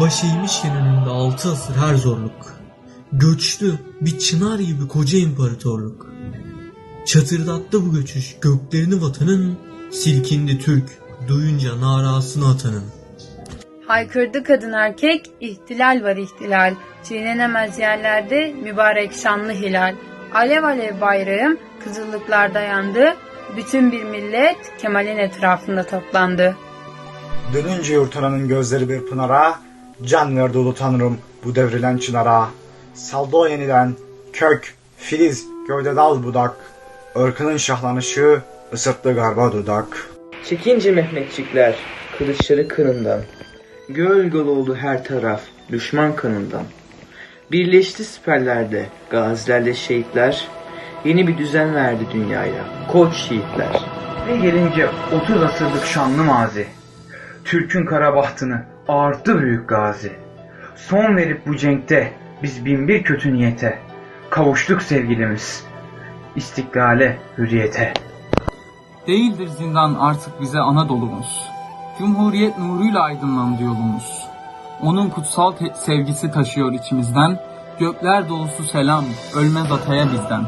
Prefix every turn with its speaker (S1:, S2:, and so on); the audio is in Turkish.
S1: Baş eğmişken önünde altı asır her zorluk. Göçtü bir çınar gibi koca imparatorluk. Çatırdattı bu göçüş göklerini vatanın, silkindi Türk duyunca narasını atanın.
S2: Haykırdı kadın erkek, ihtilal var ihtilal. Çiğnenemez yerlerde mübarek şanlı hilal. Alev alev bayrağım kızıllıklarda yandı. Bütün bir millet Kemal'in etrafında toplandı.
S3: Dönünce yurtananın gözleri bir pınara, can ulu tanrım bu devrilen çınara. Saldı o yeniden, kök, filiz, gövde dal budak, ırkının şahlanışı, ısırttı garba dudak.
S4: Çekince Mehmetçikler kılıçları kınından. Göl göl oldu her taraf düşman kanından. Birleşti siperlerde gazilerle şehitler. Yeni bir düzen verdi dünyaya koç şehitler.
S5: Ve gelince 30 asırlık şanlı mazi. Türk'ün kara bahtını ağarttı büyük gazi. Son verip bu cenkte biz bin bir kötü niyete. Kavuştuk sevgilimiz. İstiklale, hürriyete.
S6: Değildir zindan artık bize Anadolu'muz. Cumhuriyet nuruyla aydınlandı yolumuz. Onun kutsal sevgisi taşıyor içimizden. Gökler dolusu selam, ölmez ataya bizden.